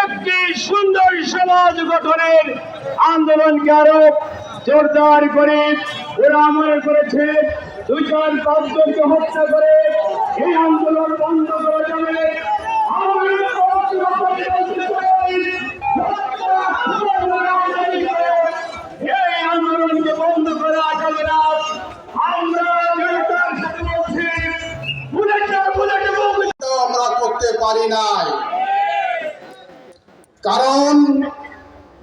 একটি সুন্দর সমাজ গঠনের আন্দোলনকে আরও জোরদার করে ওরা মনে করেছে। দুই পাঁচজনকে হত্যা করে এই আন্দোলন বন্ধ করা যাবে আমাদের পারি নাই। কারণ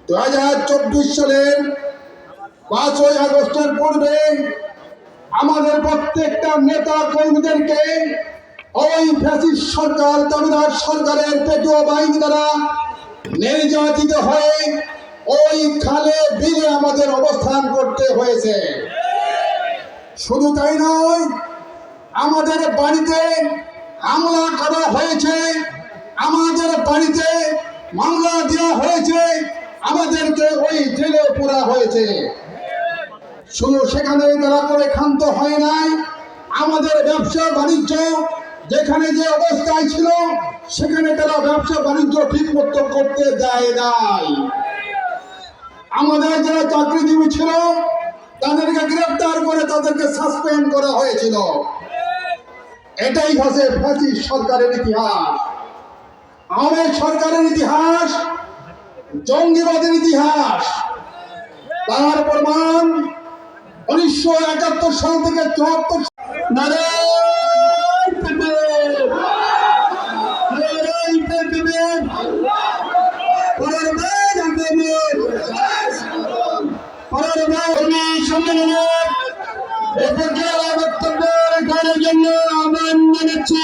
দু হাজার চব্বিশ সালের পাঁচই আগস্টের পূর্বে আমাদের প্রত্যেকটা নেতা কর্মীদেরকে ওই ফ্যাসিস্ট সরকার, দাবিদার সরকারের পেটুয়া বাহিনী দ্বারা নির্যাতিত হয়ে ওই খালে বিলে আমাদের অবস্থান করতে হয়েছে। শুধু তাই নয়, আমাদের বাড়িতে হামলা করা হয়েছে, আমাদের বাড়িতে মামলা দেওয়া হয়েছে, আমাদেরকে ওই জেলে পোড়া হয়েছে। শুধু সেখানে তারা করে ক্ষান্ত হয় নাই, আমাদের ব্যবসা বাণিজ্য যেখানে যে অবস্থায় ছিল, সেখানে তারা ব্যবসা বাণিজ্য ঠিক মতো করতে দেয় নাই। আমাদের যারা চাকরিজীবী ছিল, তাদেরকে গ্রেফতার করে তাদেরকে সাসপেন্ড করা হয়েছিল। এটাই হচ্ছে ফ্যাসি সরকারের ইতিহাস আমাদের সরকারের ইতিহাস, জঙ্গিবাদের ইতিহাস তার প্রমাণ উনিশশো একাত্তর সাল থেকে চুয়াত্তর পেপে! নারায়ণ পেপে! পরের বার পেপে! পরের বার কর্মী সম্মেলনের এ পর্যায়ে বক্তব্য রাখার জন্য আহ্বান জানাচ্ছি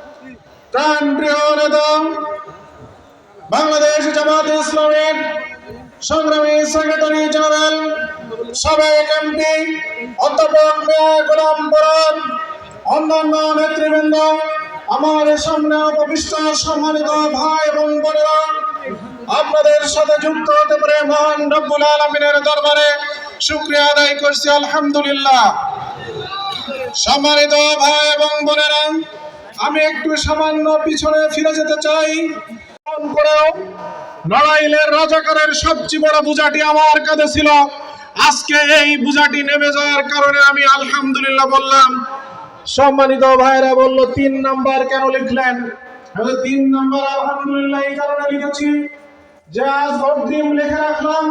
প্রাণ প্রিয় নেতা বাংলাদেশ জামাত ইসলামের সংগ্রামী সেক্রেটারি জেনারেল, সাবেক এমপি, অধ্যাপক গোলাম পরান অন্যান্য নেতৃবৃন্দ, আমার সামনে উপবিষ্ট সম্মানিত ভাই এবং বোনেরা, আপনাদের সাথে যুক্ত হতে পারে মহান রব্বুল আলমিনের দরবারে শুক্রিয়া আদায় করছি, আলহামদুলিল্লাহ। সম্মানিত ভাই এবং বোনেরা আমি একটু সামান্য পিছনে ফিরে যেতে চাই। করেও নড়াইলের রাজাকারের সবচেয়ে বড় বুঝাটি আমার কাছে ছিল। আজকে এই বুঝাটি নেমে যাওয়ার কারণে আমি আলহামদুলিল্লাহ বললাম, সম্মানিত ভাইরা বলল, তিন নাম্বার কেন লিখলেন? আমি তিন নাম্বার আলহামদুলিল্লাহ এই কারণে লিখেছি যে আজ অগ্রিম লিখে রাখলাম,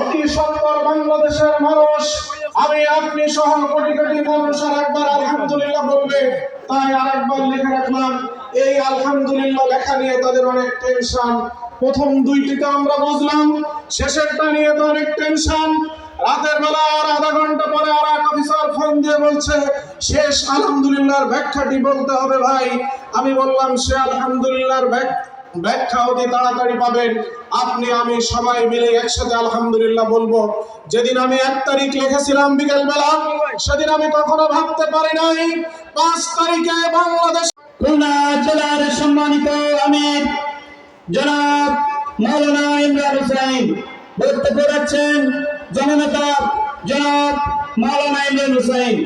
অতি সত্তর বাংলাদেশের মানুষ। আমি আপনি সহ কোটি কোটি মানুষ আর একবার আলহামদুলিল্লাহ বলবে। তাই আরেকবার লিখে রাখলাম, এই আলহামদুলিল্লাহ লেখা নিয়ে তাদের অনেক টেনশন প্রথম দুইটিতে আমরা বুঝলাম, শেষেরটা নিয়ে তো অনেক টেনশন রাতের বেলা আর আধা ঘণ্টা পরে আর এক অফিসার ফোন দিয়ে বলছে, শেষ আলহামদুলিল্লাহর ব্যাখ্যাটি বলতে হবে ভাই। আমি বললাম, সে আলহামদুলিল্লাহর ব্যাখ্যা ব্যাখ্যা অতি তাড়াতাড়ি পাবেন। আপনি, আমি সবাই মিলে একসাথে আলহামদুলিল্লাহ বলব, যেদিন আমি এক তারিখ লিখেছিলাম বিকেল বেলা সেদিন আমি কখনো ভাবতে পারি নাই, পাঁচ তারিখে বাংলাদেশ খুলনা জেলার সম্মানিত আমির, জনাব মৌলানা ইমরান হুসাইন বক্তব্য রাখছেন জননেতা জনাব মৌলানা ইমরান হুসাইন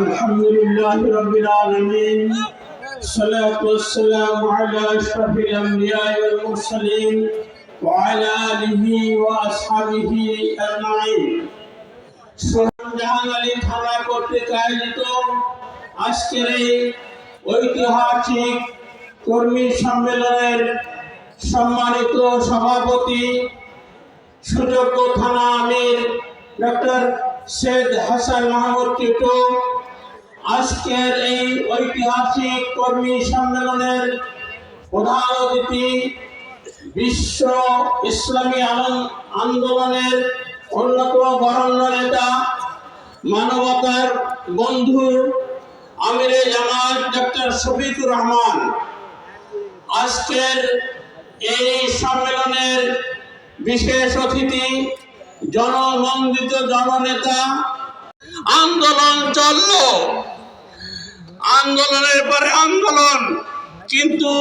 الحمد لله رب العالمين الصلاة والسلام على أشرف الأنبياء والمرسلين وعلى آله وأصحابه أجمعين জাহান আলী থানা কর্তৃক আয়োজিত আজকের এই ঐতিহাসিক কর্মী সম্মেলনের সম্মানিত সভাপতি সুযোগ্য থানা আমির ডক্টর শেখ হাসান মাহমুদ টিটু আজকের এই ঐতিহাসিক কর্মী সম্মেলনের প্রধান অতিথি বিশ্ব ইসলামী আন্দোলনের অন্যতম বরণ্য নেতা, মানবতার বন্ধু আমিরে জামাত ডক্টর শফিকুর রহমান। আজকের এই সম্মেলনের বিশেষ অতিথি জননন্দিত জননেতা আন্দোলন চলল। আন্দোলনের পরে আন্দোলন, কিন্তু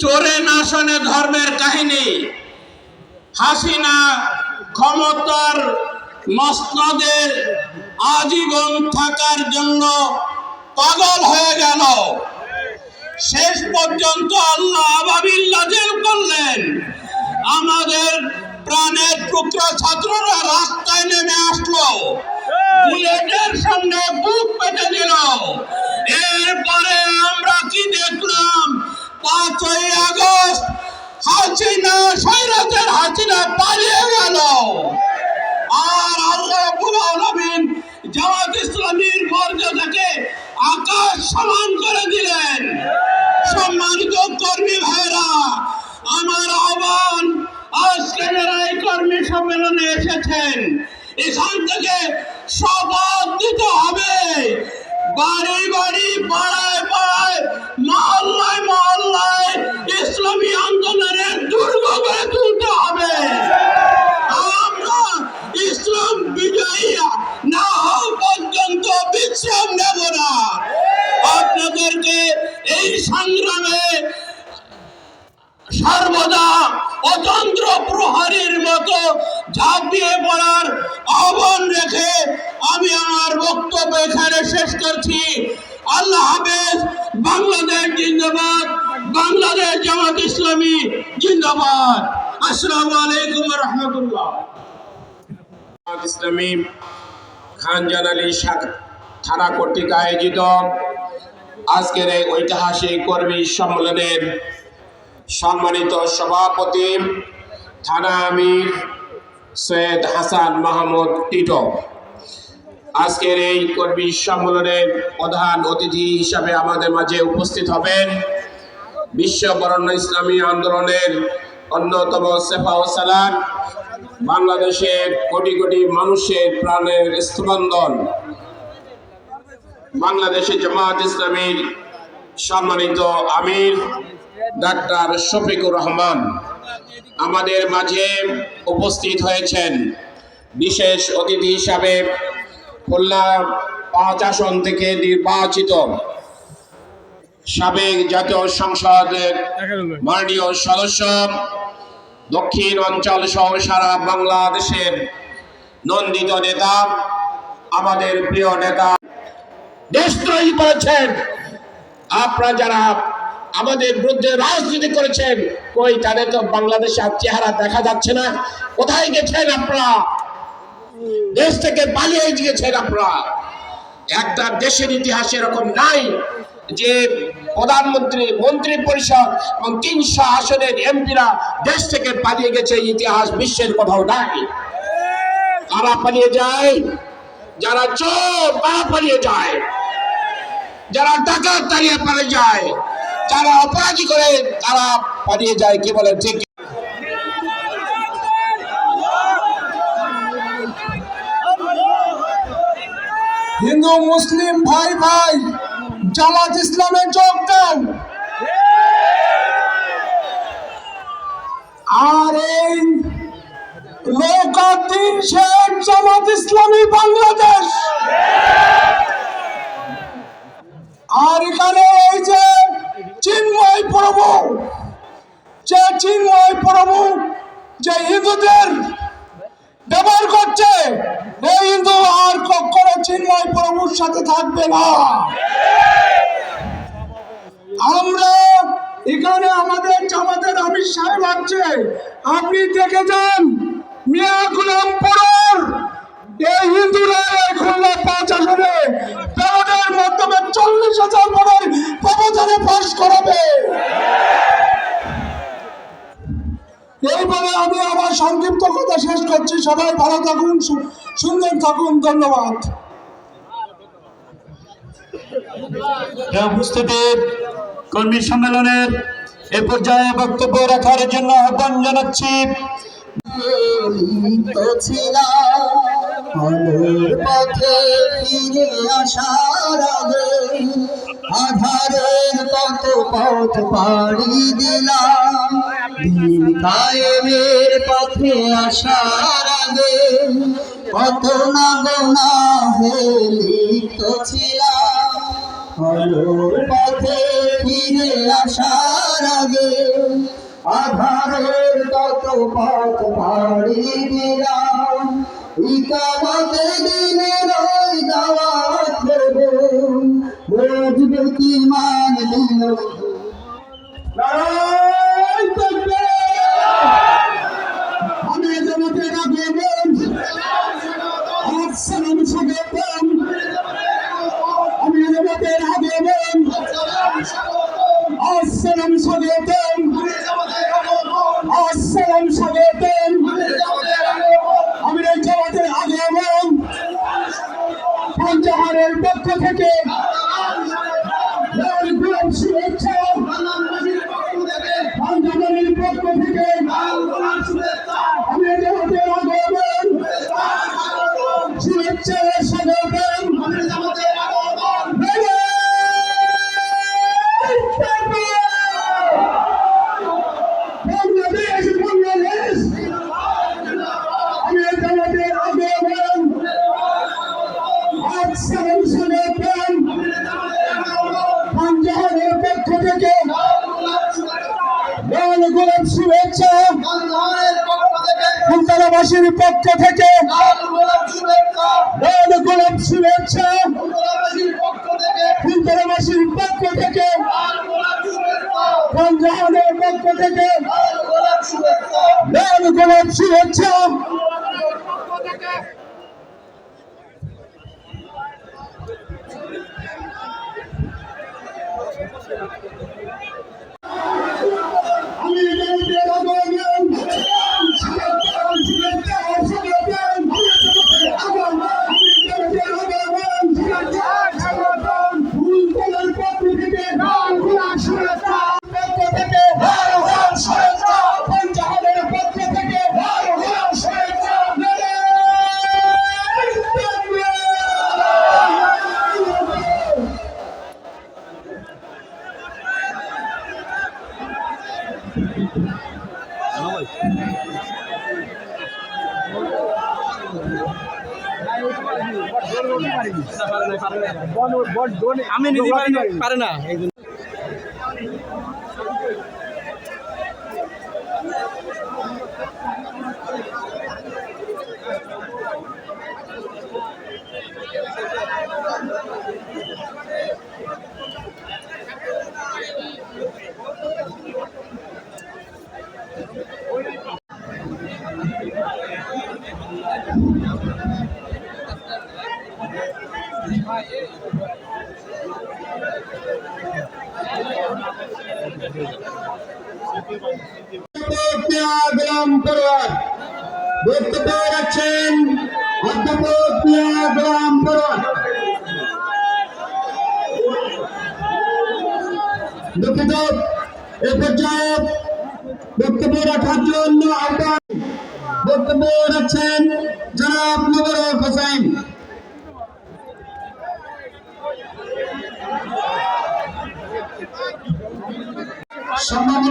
চোরে না শোনে ধর্মের কাহিনী। হাসিনা ক্ষমতার মসনদে আজীবন থাকার জন্য পাগল হয়ে গেল। শেষ পর্যন্ত আল্লাহ আবাবিল নাজেল করলেন। আমাদের প্রাণের টুকরা ছাত্ররা রাস্তায় নেমে আসলো। বুলেটের সামনে বুক পেতে দিল। এরপরে আমরা কি দেখলাম? পাঁচই আগস্ট হাসিনা, সৈরাতের হাসিনা পালিয়ে গেল। আর আল্লাহ জামাত ইসলামীর মর্যাদাকে আকাশ সমান সম্মেলনে এসেছেন। এখান থেকে শপথ দিতে হবে। বাড়ি বাড়ি, পাড়ায় পাড়ায়, মহল্লায় মহল্লায় ইসলামী আন্দোলনের দুর্গ তুলতে হবে। আমরা ইসলাম বিজয়ী না হওয়া পর্যন্ত বিশ্রাম নেব না। আপনাদেরকে এই সংগ্রামে সর্বদা মতো ঝাঁপিয়ে পড়ার আহ্বান রেখে আমি আমার বক্তব্য এখানে শেষ করছি। আল্লাহ হাফেজ, বাংলাদেশ জিন্দাবাদ, বাংলাদেশ জামাত ইসলামী জিন্দাবাদ। আসসালামু আলাইকুম রহমতুল্লাহ। ইসলামী খানজান আলী থানা কর্তৃক আয়োজিত আজকের এই ঐতিহাসিক কর্মী সম্মেলনের সম্মানিত সভাপতি থানা আমির সৈয়দ হাসান মাহমুদ টিটো। আজকের এই কর্মী সম্মেলনের প্রধান অতিথি হিসাবে আমাদের মাঝে উপস্থিত হবেন বিশ্ব বরণ্য ইসলামী আন্দোলনের অন্যতম সেফা ও সালান বাংলাদেশের কোটি কোটি মানুষের প্রাণের স্পন্দন বাংলাদেশের জামাত ইসলামীর সম্মানিত আমির ডাক্তার শফিকুর রহমান। আমাদের মাঝে উপস্থিত হয়েছেন বিশেষ অতিথি হিসাবে খুলনা পাঁচ আসন থেকে নির্বাচিত সাবেক জাতীয় সংসদের মাননীয় সদস্য দক্ষিণ অঞ্চল সহ সারা বাংলাদেশের নন্দিত নেতা আমাদের প্রিয় নেতা। দেশদ্রোহী করেছেন। আপনারা যারা আমাদের বিরুদ্ধে রাজনীতি করেছেন। কই তাদের তো বাংলাদেশে আর চেহারা দেখা যাচ্ছে না। কোথায় গেছেন আপনারা? দেশ থেকে পালিয়ে গিয়েছেন আপনারা। একটা দেশের ইতিহাসে এরকম নাই যে প্রধানমন্ত্রী, মন্ত্রী পরিষদ এবং তিনশো আসনের এমপিরা দেশ থেকে পালিয়ে গেছে ইতিহাস বিশ্বের কোথাও নাই। তারা পালিয়ে যায়? যারা চোর, তারা পালিয়ে যায়। যারা টাকা তাড়িয়ে পালিয়ে যায়। যারা অপরাধী করে, তারা পালিয়ে যায়, কি বলে ঠিক হিন্দু, মুসলিম, ভাই ভাই, জামাত ইসলামে যোগ দেন আর এই নৌকাদ্দিন শেখ জামাত ইসলামী বাংলাদেশ। আর এখানে এই যে চিন্ময় প্রভু যে চিন্ময় প্রভু যে হিন্দুদের ব্যবহার করছে। এই হিন্দু, আর কখনো চিন্ময় প্রভুর সাথে থাকবে না। আমরা এখানে আমাদের জামাতের আমির সাহেব আপনি দেখে যান, মিয়া গুলাম পরর। এই হিন্দুরা এই খুলনা পাঁচ আসনে মাধ্যমে চল্লিশ হাজার ভোটের ব্যবধানে পাশ করাবে। এইভাবে আমি আমার সংক্ষিপ্ত কথা শেষ করছি। সবাই ভালো থাকুন সুন্দর থাকুন ধন্যবাদ। কর্মী সম্মেলনের এ পর্যায়ে বক্তব্য রাখার জন্য আহ্বান জানাচ্ছি। আলোর পথে ফিরে আসার আগে আধারের কত পথ পাড়ি দিলাম। দিন কায়েমের পথে আসার আগে কত না গোনা হেলিত ছিলাম। আলোর পথে ফিরে আসার আগে আধারের কত পথ পাড়ি দিলাম। ইকামতের দিনে রই দাওয়াত দেব বুঝবে কি মান নারায়ণ তাকবীর! আমি জমাতে রাখবেন আসসালাম স্বাগতম আমি জমাতে রাখবেন আসসালাম স্বাগতম থেকে পক্ষ থেকে লাল গোলাপ শুভেচ্ছা। ফুলতলাবাসীর পক্ষ থেকে। পঞ্চাহারের পক্ষ থেকে। লাল গোলাপ শুভেচ্ছা। আমি নিজে পারি না পারে না। গোলাম পরোয়ার বক্তব্য রাখছেন অধ্যাপক রাখার জন্য আহ্বান। বক্তব্য রাখছেন জনাব হোসেন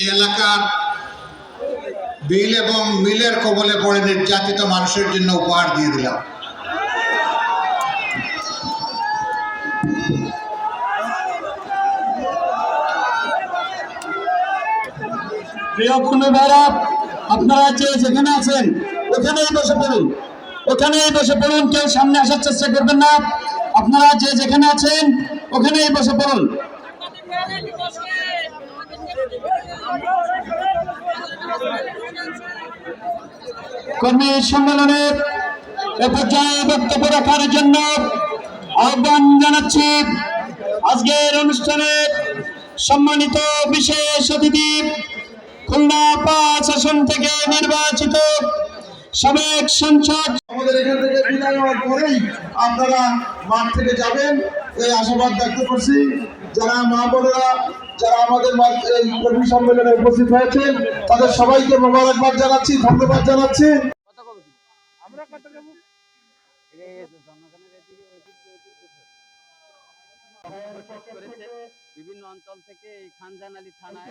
এলাকার বিল এবং মিলের কবলে পড়ে নির্যাতিত মানুষের জন্য উপহার দিয়ে দিলাম। প্রিয় ভাইরা আপনারা যে যেখানে আছেন, ওখানেই বসে পড়ুন। ওখানেই বসে পড়ুন, কেউ সামনে আসার চেষ্টা করবেন না। আপনারা যে যেখানে আছেন, ওখানেই বসে পড়ুন। কর্মী সম্মেলনের পর্যায়ে বক্তব্য রাখার জন্য আহ্বান জানাচ্ছি। আজকের অনুষ্ঠানের সম্মানিত বিশেষ অতিথি খুলনা পাঁচ আসন থেকে নির্বাচিত সাবেক সংসদ। আমাদের এখান থেকে বিদায় হওয়ার পরেই আপনারা মাঠ থেকে যাবেন। এই আশাবাদ ব্যক্ত করছি। যারা মা বোনেরা যারা আমাদের এই কর্মী সম্মেলনে উপস্থিত হয়েছেন, তাদের সবাইকে মোবারকবাদ জানাচ্ছি, ধন্যবাদ জানাচ্ছি। বিভিন্ন অঞ্চল থেকে এই খানজান আলী থানায়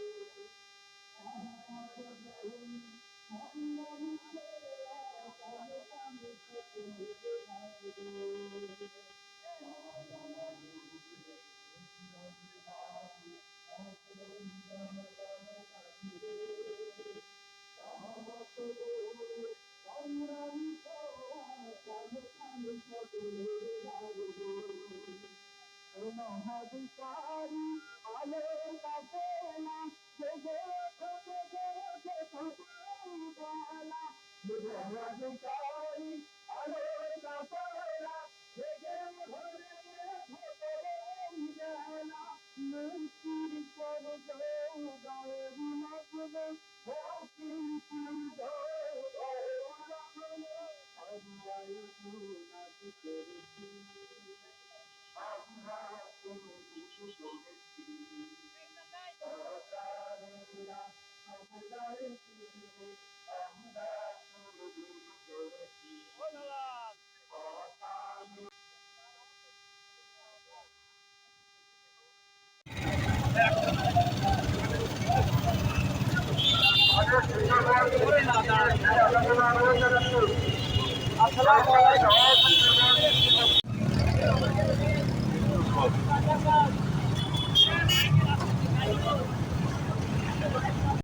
Thank you.